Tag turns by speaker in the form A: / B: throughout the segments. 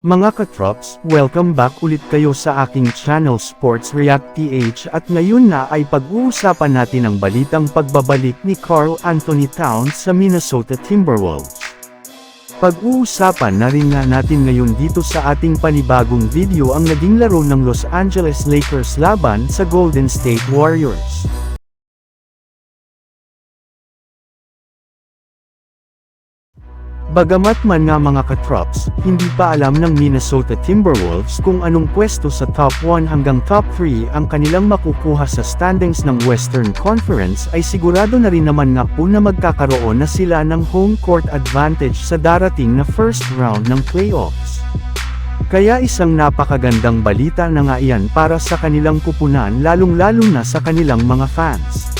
A: Mga katrops, welcome back ulit kayo sa aking channel Sports React PH at ngayon na ay pag-uusapan natin ang balitang pagbabalik ni Carl Anthony Towns sa Minnesota Timberwolves. Pag-uusapan na rin nga natin ngayon dito sa ating panibagong video ang naging laro ng Los Angeles Lakers laban sa Golden State Warriors. Bagamat man nga mga katrops, hindi pa alam ng Minnesota Timberwolves kung anong pwesto sa top 1 hanggang top 3 ang kanilang makukuha sa standings ng Western Conference ay sigurado na rin naman nga po na magkakaroon na sila ng home court advantage sa darating na first round ng playoffs. Kaya isang napakagandang balita na nga iyan para sa kanilang kupunan lalong-lalo na sa kanilang mga fans.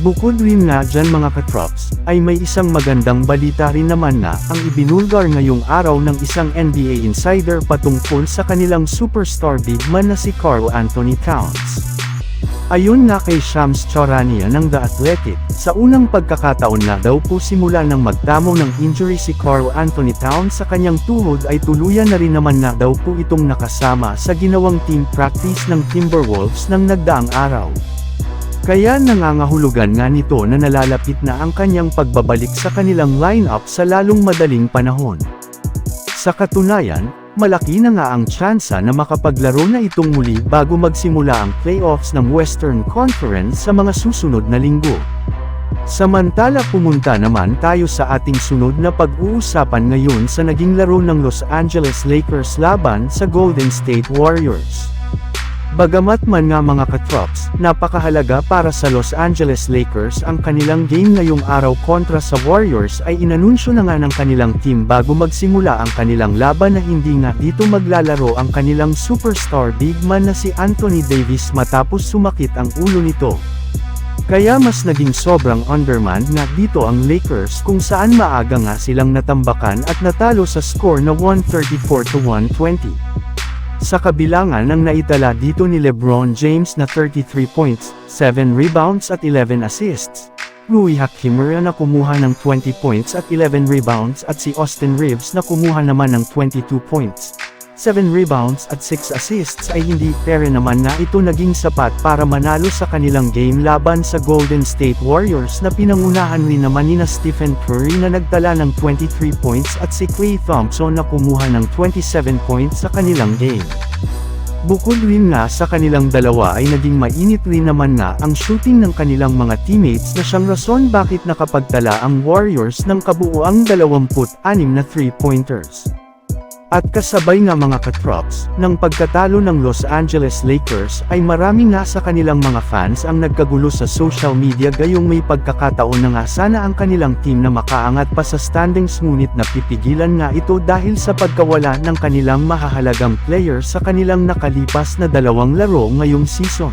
A: Bukod rin nga dyan mga katrops, ay may isang magandang balita rin naman na ang ibinulgar ngayong araw ng isang NBA insider patungkol sa kanilang superstar big man na si Carl Anthony Towns. Ayon nga kay Shams Charania ng The Athletic, sa unang pagkakataon na daw po simula ng magdamo ng injury si Carl Anthony Towns sa kanyang tuhod ay tuluyan na rin naman na daw po itong nakasama sa ginawang team practice ng Timberwolves ng nagdaang araw. Kaya nangangahulugan nga nito na nalalapit na ang kanyang pagbabalik sa kanilang lineup sa lalong madaling panahon. Sa katunayan, malaki na nga ang tsansa na makapaglaro na itong muli bago magsimula ang playoffs ng Western Conference sa mga susunod na linggo. Samantala pumunta naman tayo sa ating sunod na pag-uusapan ngayon sa naging laro ng Los Angeles Lakers laban sa Golden State Warriors. Bagamat man nga mga katrops, napakahalaga para sa Los Angeles Lakers ang kanilang game ngayong araw kontra sa Warriors ay inanunsyo na nga ng kanilang team bago magsimula ang kanilang laban na hindi nga dito maglalaro ang kanilang superstar big man na si Anthony Davis matapos sumakit ang ulo nito. Kaya mas naging sobrang undermanned nga dito ang Lakers kung saan maaga nga silang natambakan at natalo sa score na 134 to 120. Sa kabilangan ng naitala dito ni Lebron James na 33 points, 7 rebounds at 11 assists. Rui Hachimura na kumuha ng 20 points at 11 rebounds at si Austin Reeves na kumuha naman ng 22 points. 7 rebounds at 6 assists ay hindi pere naman na ito naging sapat para manalo sa kanilang game laban sa Golden State Warriors na pinangunahan rin naman ni na Stephen Curry na nagtala ng 23 points at si Klay Thompson na kumuha ng 27 points sa kanilang game. Bukod rin nga sa kanilang dalawa ay naging mainit rin naman nga ang shooting ng kanilang mga teammates na siyang rason bakit nakapagtala ang Warriors ng kabuuang 26 na 3-pointers. At kasabay nga mga katrops, ng pagkatalo ng Los Angeles Lakers ay marami nga sa kanilang mga fans ang nagkagulo sa social media gayong may pagkakataon na nga sana ang kanilang team na makaangat pa sa standings ngunit napipigilan nga ito dahil sa pagkawala ng kanilang mahahalagang player sa kanilang nakalipas na dalawang laro ngayong season.